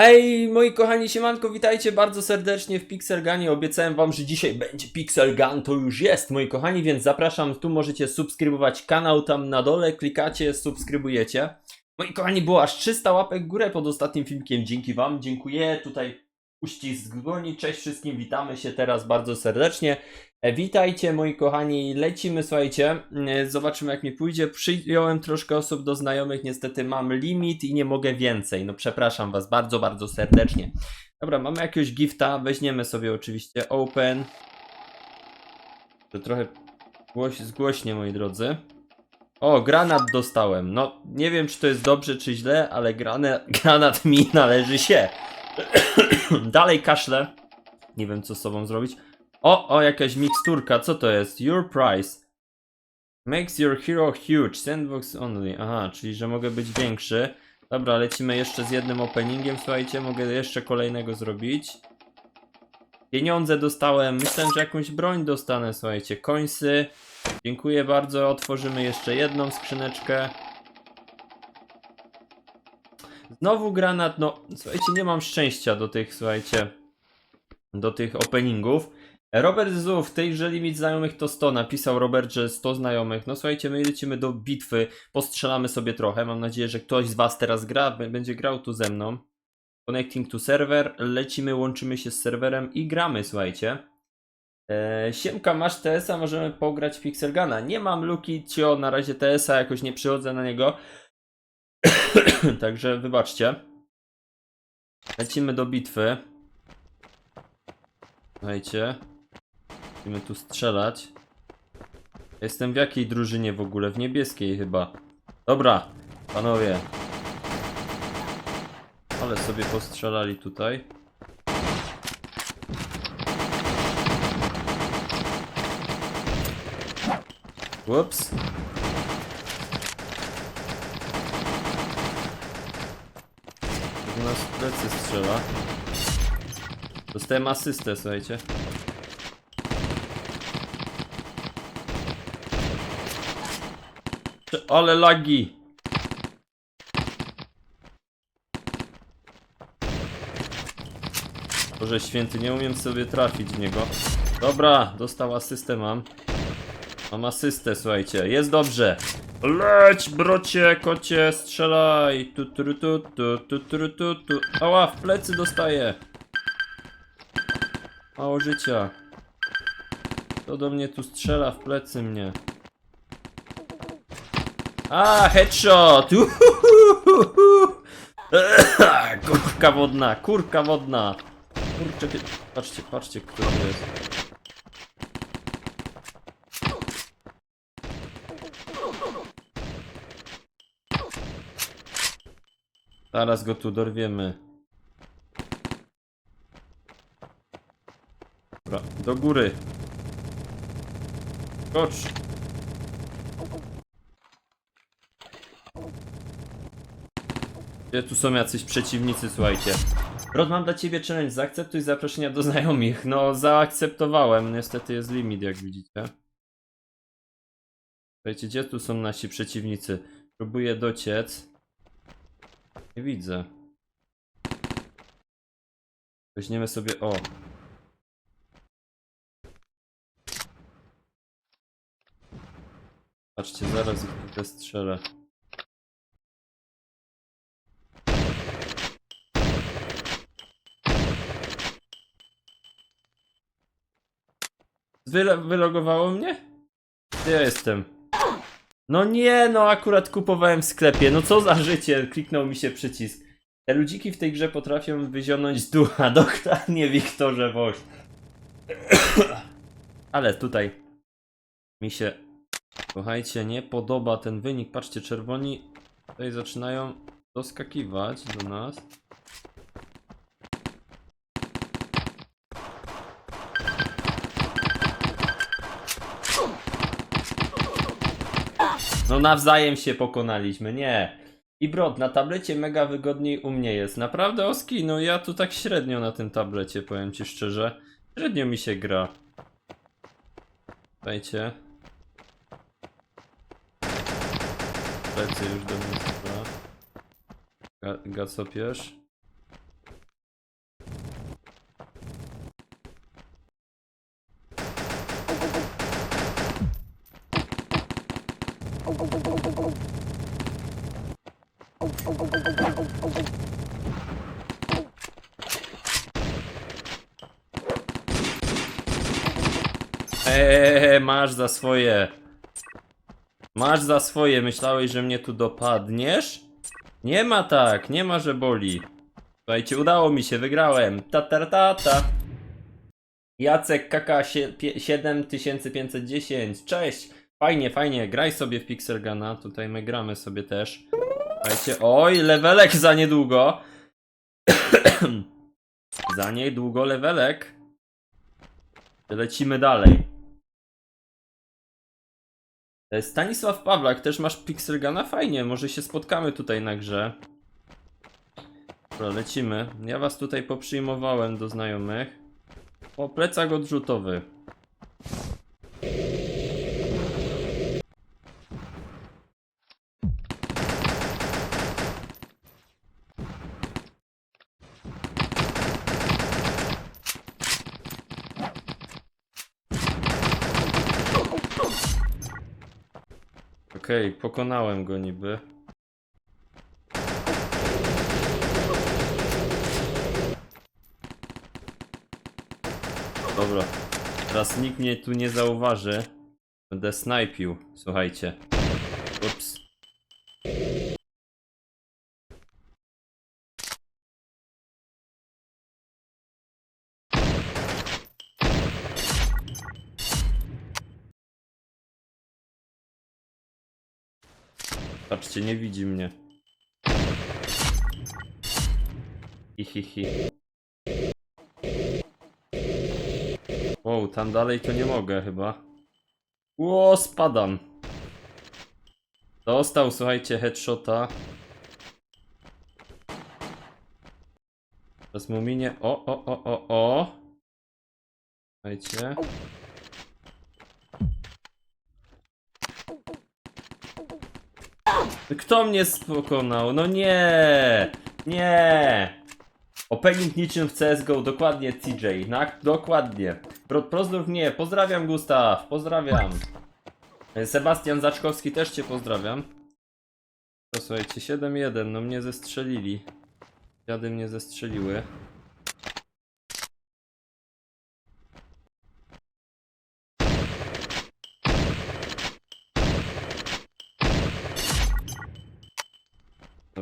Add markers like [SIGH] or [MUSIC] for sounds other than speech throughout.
Hej, moi kochani siemanko, witajcie bardzo serdecznie w Pixelganie. Obiecałem wam, że dzisiaj będzie Pixelgan, to już jest, moi kochani, więc zapraszam, tu możecie subskrybować kanał tam na dole, klikacie, subskrybujecie. Moi kochani, było aż 300 łapek w górę pod ostatnim filmikiem, dzięki wam, dziękuję, tutaj uścisk dłoni, cześć wszystkim, witamy się teraz bardzo serdecznie. E, Witajcie moi kochani, lecimy, słuchajcie, e, zobaczymy jak mi pójdzie. Przyjąłem troszkę osób do znajomych, niestety mam limit i nie mogę więcej. No przepraszam was bardzo, bardzo serdecznie. Dobra, mamy jakiegoś gifta, weźmiemy sobie oczywiście open. To trochę głoś, zgłośnie moi drodzy. O, granat dostałem. No, nie wiem czy to jest dobrze czy źle, ale granat, [LAUGHS] granat mi należy się. [COUGHS] Dalej kaszle. Nie wiem co z sobą zrobić. O, o, jakaś miksturka, co to jest? Your price. Makes your hero huge. Sandbox only. Aha, czyli że mogę być większy. Dobra, lecimy jeszcze z jednym openingiem, słuchajcie, mogę jeszcze kolejnego zrobić. Pieniądze dostałem, myślałem, że jakąś broń dostanę, słuchajcie, końsy. Dziękuję bardzo, otworzymy jeszcze jedną skrzyneczkę. Znowu granat, no słuchajcie, nie mam szczęścia do tych, słuchajcie, do tych openingów. Robert Zu, w tejże limit znajomych to 100, napisał Robert, że 100 znajomych. No słuchajcie, my lecimy do bitwy, postrzelamy sobie trochę. Mam nadzieję, że ktoś z Was teraz gra, będzie grał tu ze mną. Connecting to server, lecimy, łączymy się z serwerem i gramy, słuchajcie. Eee, Siemka, masz TS-a, możemy pograć Pixelgana. Nie mam Luki, Cio, na razie TS-a, jakoś nie przychodzę na niego. [COUGHS] Także wybaczcie. Lecimy do bitwy. Słuchajcie. Musimy tu strzelać. Jestem w jakiej drużynie w ogóle? W niebieskiej chyba. Dobra, panowie. Ale sobie postrzelali tutaj. Ups. Nas w plecy strzela. Dostałem asystę, słuchajcie. Ale lagi! Boże święty, nie umiem sobie trafić w niego. Dobra, dostał asystę mam. Mam asystę, słuchajcie, jest dobrze. Leć, brocie, kocie, strzelaj. Tu, tu, tu, tu, tu, tu, tu, tu. Ała, w plecy dostaję. Mało życia. Kto do mnie tu strzela w plecy mnie? A, headshot! [COUGHS] Kurka wodna, kurka wodna. Kurczę, patrzcie, patrzcie, kto to jest. Zaraz go tu dorwiemy. Dobra, do góry. Skocz. Gdzie tu są jacyś przeciwnicy, słuchajcie. Rod, mam dla ciebie challenge. Zaakceptuj zaproszenia do znajomych. No, zaakceptowałem. Niestety jest limit, jak widzicie. Słuchajcie, gdzie tu są nasi przeciwnicy? Próbuję dociec. Nie widzę. Weźmiemy sobie. O. Patrzcie, zaraz ich tutaj strzelę. Wyle wylogowało mnie? Gdzie ja jestem? No nie, no akurat kupowałem w sklepie. No co za życie, kliknął mi się przycisk. Te ludziki w tej grze potrafią wyzionąć z ducha. [LAUGHS] Dokładnie Wiktorze Woś. [COUGHS] Ale tutaj mi się, słuchajcie, nie podoba ten wynik. Patrzcie, czerwoni tutaj zaczynają doskakiwać do nas. No nawzajem się pokonaliśmy, nie. I brod, na tablecie mega wygodniej u mnie jest. Naprawdę Oski, no ja tu tak średnio na tym tablecie, powiem ci szczerze. Średnio mi się gra. Słuchajcie. Plecy już do mnie. Ga- Gacopierz. Eee, masz za swoje. Masz za swoje. Myślałeś, że mnie tu dopadniesz? Nie ma tak, nie ma, że boli. Słuchajcie, udało mi się, wygrałem. Ta ta ta ta. Jacek KK 7510. Cześć. Fajnie, fajnie. Graj sobie w Pixelgana. Tutaj my gramy sobie też. Słuchajcie, oj, levelek za niedługo. [COUGHS] za niedługo levelek. Lecimy dalej. E, Stanisław Pawlak, też masz Pixelgana? Fajnie, może się spotkamy tutaj na grze. Dobra, lecimy. Ja was tutaj poprzyjmowałem do znajomych. O, plecak odrzutowy. Okej, pokonałem go niby. Dobra. Teraz nikt mnie tu nie zauważy. Będę snajpił, słuchajcie. Ups. Patrzcie, nie widzi mnie. Hi, hi, hi. Wow, tam dalej to nie mogę chyba. Ło, spadam. Dostał, słuchajcie, headshota. Teraz mu minie. O, o, o, o, o. Słuchajcie. Kto mnie pokonał? No nie! Nie! Opening niczym w CSGO, dokładnie TJ, na, dokładnie. Pro, pozdrów mnie, pozdrawiam Gustaw, pozdrawiam. E, Sebastian Zaczkowski też cię pozdrawiam. To słuchajcie, 7-1, no mnie zestrzelili. Dziady mnie zestrzeliły.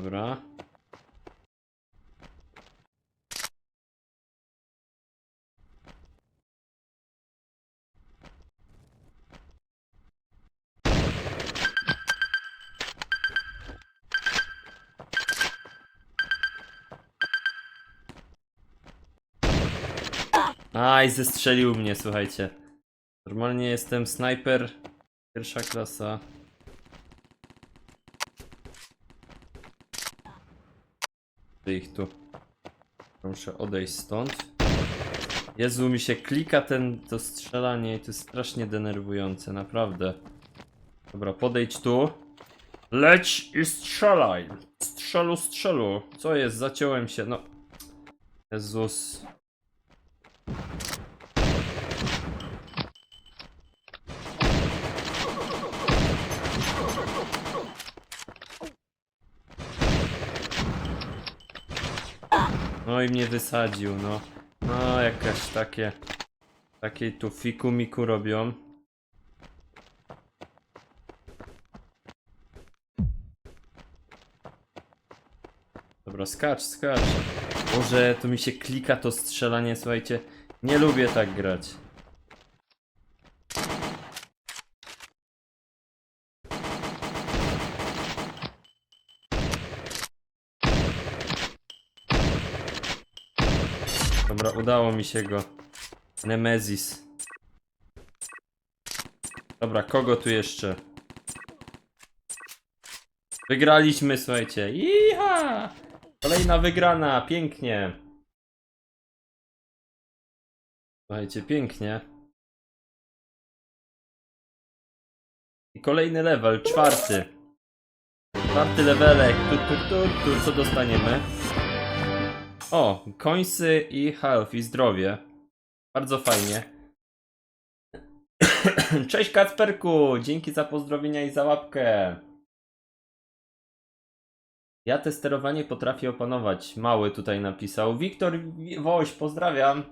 Dobra. Aj, zestrzelił mnie, słuchajcie. Normalnie jestem snajper pierwsza klasa. Ich tu. Muszę odejść stąd. Jezu, mi się klika ten, to strzelanie i to jest strasznie denerwujące, naprawdę. Dobra, podejdź tu. Leć i strzelaj! Strzelu, strzelu! Co jest? Zaciąłem się, no. Jezus. I mnie wysadził, no. No, jakaś takie... Takie tu fiku miku robią. Dobra, skacz, skacz. Boże, tu mi się klika to strzelanie, słuchajcie. Nie lubię tak grać. Dobra, udało mi się go. Nemezis. Dobra, kogo tu jeszcze? Wygraliśmy, słuchajcie. Iha! Kolejna wygrana, pięknie. Słuchajcie, pięknie. I kolejny level, czwarty. Czwarty levelek. Tu, tu, tu, tu. Co dostaniemy? O, końsy i health i zdrowie. Bardzo fajnie. [CLEARS THROAT] Cześć Kacperku, dzięki za pozdrowienia i za łapkę. Ja te sterowanie potrafię opanować. Mały tutaj napisał. Wiktor Wi- Woś, pozdrawiam.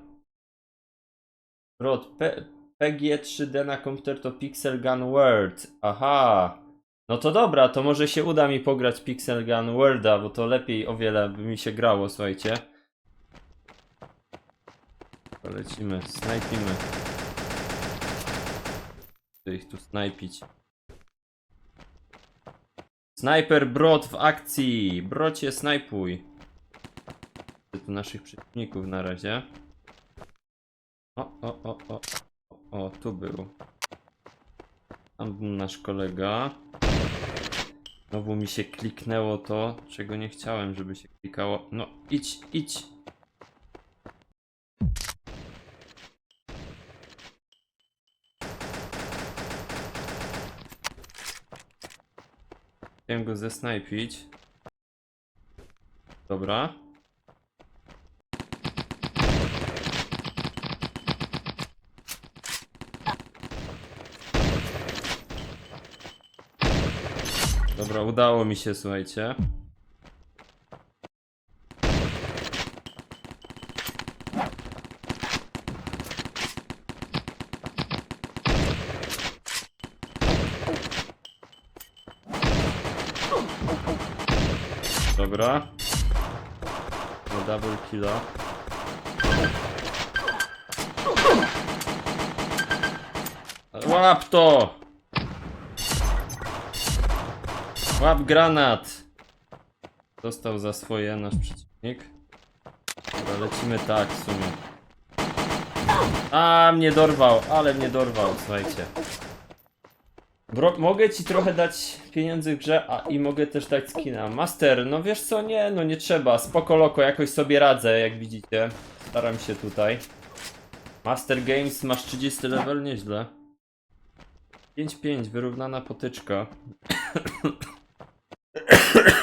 Rod, Pe PG3D na komputer to Pixel Gun World. Aha. No to dobra, to może się uda mi pograć Pixel Gun Worlda, bo to lepiej o wiele by mi się grało, słuchajcie. To lecimy, snajpimy. Chcę ich tu snajpić. Snajper Brod w akcji! Brocie, snajpuj! Tu naszych przeciwników na razie. O, o, o, o. O, tu był. Tam był nasz kolega. Znowu mi się kliknęło to, czego nie chciałem, żeby się klikało. No, idź, idź. Chciałem go zesnajpić. Dobra. Dobra, udało mi się, słuchajcie. Dobra. No double killa. Łap to! Łap granat! Dostał za swoje nasz przeciwnik. Dobra, lecimy tak w sumie. A mnie dorwał, ale mnie dorwał, słuchajcie. Bro, mogę ci trochę dać pieniędzy w grze, a i mogę też dać skina. Master, no wiesz co, nie, no nie trzeba. Spoko loko, jakoś sobie radzę, jak widzicie. Staram się tutaj. Master Games, masz 30 level, nieźle. 5-5, wyrównana potyczka.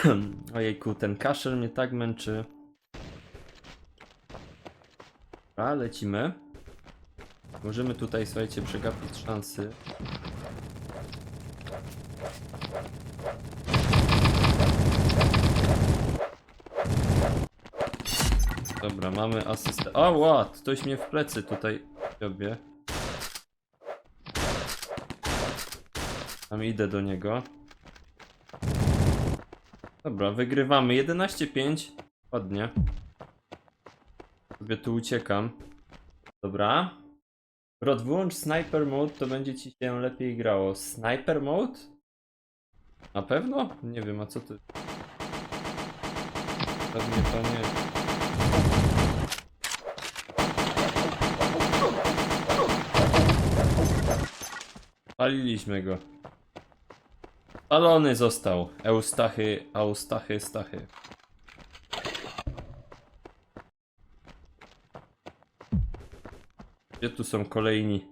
[CLEARS THROAT] Ojejku, ten kaszel mnie tak męczy. A, lecimy. Możemy tutaj, słuchajcie, przegapić szansy. Dobra, mamy asystę. O, ład! Ktoś mnie w plecy tutaj robię. Tam idę do niego. Dobra, wygrywamy. 11-5. Ładnie. Sobie tu uciekam. Dobra. Rod, wyłącz Sniper Mode, to będzie ci się lepiej grało. Sniper Mode? Na pewno? Nie wiem, a co ty... Pewnie to nie... Paliliśmy go. Palony został. Eustachy, Eustachy, Stachy. Gdzie tu są kolejni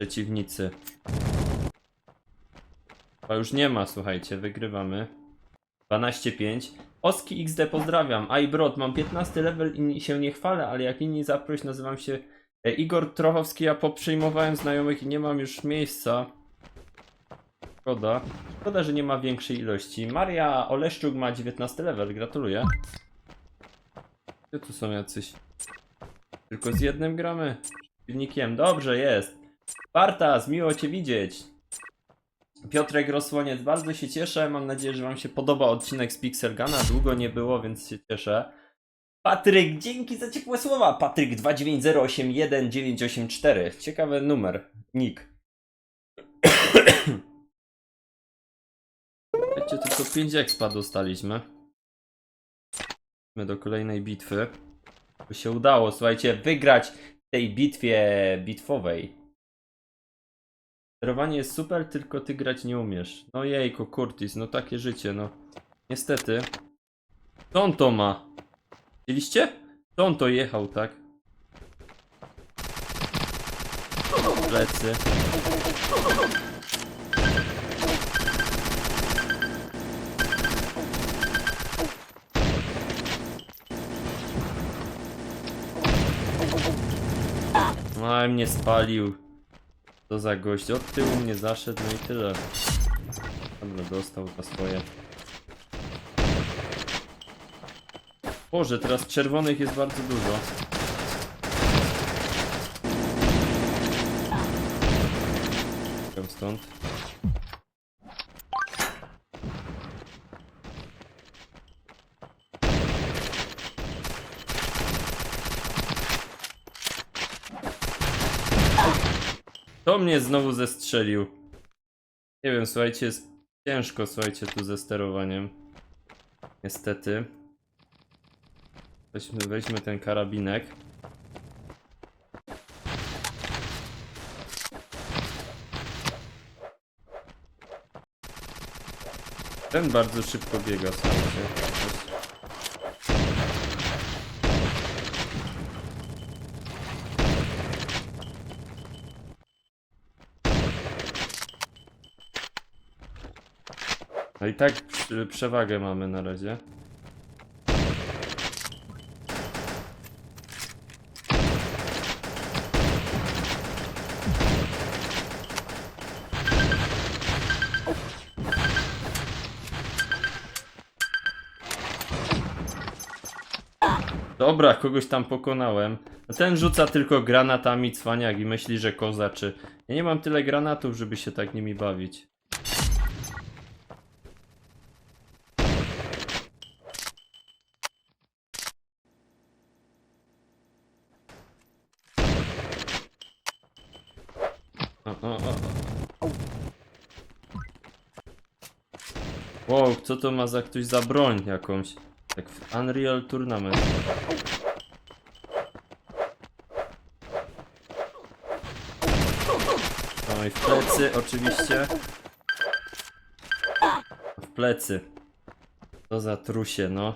przeciwnicy? A już nie ma, słuchajcie, wygrywamy. 12-5. Oski XD pozdrawiam. Ibrod, mam 15 level i się nie chwalę, ale jak inni zaproś, nazywam się e, Igor Trochowski, ja poprzyjmowałem znajomych i nie mam już miejsca. Szkoda. Szkoda, że nie ma większej ilości. Maria Oleszczuk ma 19 level, gratuluję. Gdzie tu są jacyś? Tylko z jednym gramy? Przeciwnikiem, dobrze jest. Bartas, miło Cię widzieć. Piotrek Rosłoniec, bardzo się cieszę. Mam nadzieję, że Wam się podoba odcinek z Pixelgana. Długo nie było, więc się cieszę. Patryk, dzięki za ciepłe słowa. Patryk 290811984. Ciekawy numer. Nick. Wiecie, tylko 5 expa dostaliśmy. My do kolejnej bitwy. By się udało, słuchajcie, wygrać w tej bitwie bitwowej. Sterowanie jest super, tylko ty grać nie umiesz. No jejku, Curtis, no takie życie, no. Niestety. Co on to ma? Widzieliście? Co on to jechał, tak? Plecy. No i mnie spalił. Co za gość. Od tyłu mnie zaszedł, no i tyle. Dobra, dostał to swoje. Boże, teraz czerwonych jest bardzo dużo. stąd. To mnie znowu zestrzelił. Nie wiem, słuchajcie, jest ciężko, słuchajcie, tu ze sterowaniem. Niestety. Weźmy, weźmy ten karabinek. Ten bardzo szybko biega, słuchajcie. Tak przy- przewagę mamy na razie. Dobra, kogoś tam pokonałem. No Ten rzuca tylko granatami cwaniak i myśli, że kozaczy. Ja nie mam tyle granatów, żeby się tak nimi bawić. O, o, o, o. Wow, co to ma za ktoś za broń jakąś? Jak w Unreal Tournament. No i w plecy oczywiście. W plecy. To za trusie, no.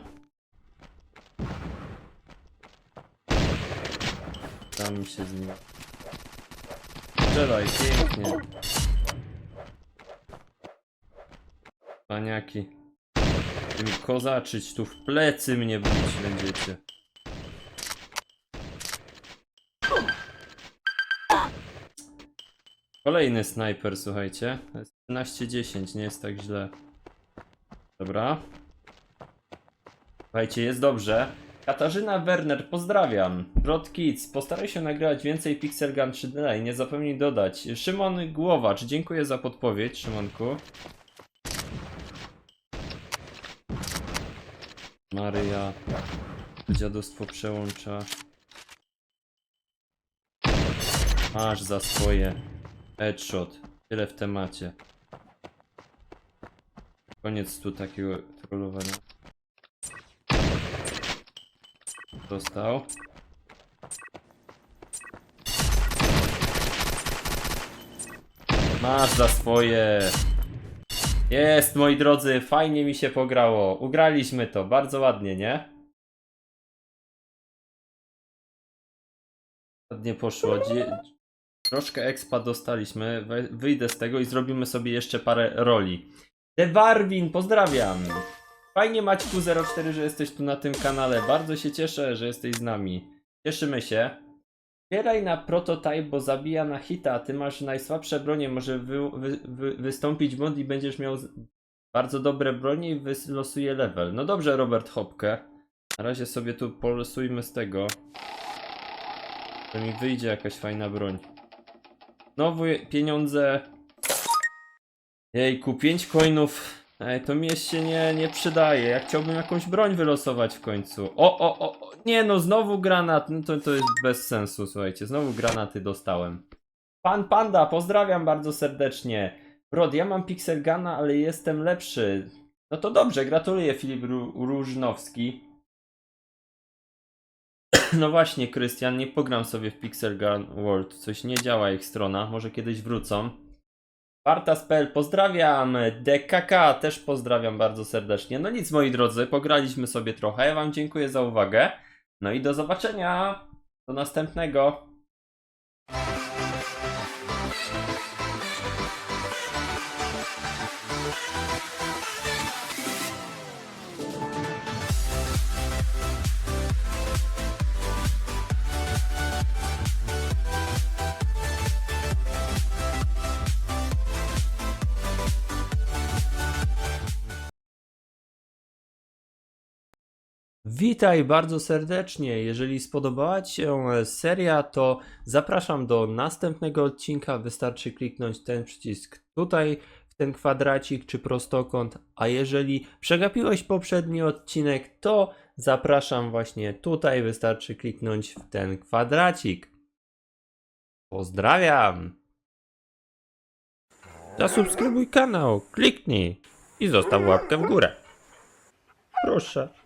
Tam się z. Strzelaj, pięknie. Paniaki. Ty mi kozaczyć, tu w plecy mnie bić będziecie. Kolejny snajper, słuchajcie. To jest 13-10, nie jest tak źle. Dobra. Słuchajcie, jest dobrze. Katarzyna Werner, pozdrawiam. Brod Kids, postaraj się nagrywać więcej Pixel Gun 3D i nie zapomnij dodać. Szymon Głowacz, dziękuję za podpowiedź, Szymonku. Maryja. Dziadostwo przełącza. Masz za swoje. Headshot. Tyle w temacie. Koniec tu takiego trollowania. Dostał. Masz za swoje. Jest, moi drodzy, fajnie mi się pograło. Ugraliśmy to, bardzo ładnie, nie? Ładnie poszło. Dzie- Troszkę expa dostaliśmy. Wyjdę z tego i zrobimy sobie jeszcze parę roli. The Warwin, pozdrawiam! Fajnie Maćku04, że jesteś tu na tym kanale. Bardzo się cieszę, że jesteś z nami. Cieszymy się. Zbieraj na prototype, bo zabija na hita, ty masz najsłabsze bronie. Może wy, wy, wy, wystąpić mod i będziesz miał bardzo dobre bronie i wylosuje level. No dobrze, Robert Hopke. Na razie sobie tu polosujmy z tego. To mi wyjdzie jakaś fajna broń. Znowu pieniądze. Jejku, 5 coinów. Ej, to mi się nie, nie przydaje. Ja chciałbym jakąś broń wylosować w końcu. O, o, o, o. nie no, znowu granat. No to, to jest bez sensu, słuchajcie. Znowu granaty dostałem. Pan Panda, pozdrawiam bardzo serdecznie. Brod, ja mam Pixel Guna, ale jestem lepszy. No to dobrze, gratuluję Filip Ró- Różnowski. [CLEARS THROAT] No właśnie, Krystian, nie pogram sobie w Pixel Gun World. Coś nie działa ich strona, może kiedyś wrócą. Bartas.pl, pozdrawiam. DKK też pozdrawiam bardzo serdecznie. No nic, moi drodzy, pograliśmy sobie trochę. Ja Wam dziękuję za uwagę. No i do zobaczenia. Do następnego. Witaj bardzo serdecznie. Jeżeli spodobała Ci się e, seria, to zapraszam do następnego odcinka. Wystarczy kliknąć ten przycisk tutaj, w ten kwadracik czy prostokąt. A jeżeli przegapiłeś poprzedni odcinek, to zapraszam właśnie tutaj. Wystarczy kliknąć w ten kwadracik. Pozdrawiam. Zasubskrybuj kanał, kliknij i zostaw łapkę w górę. Proszę.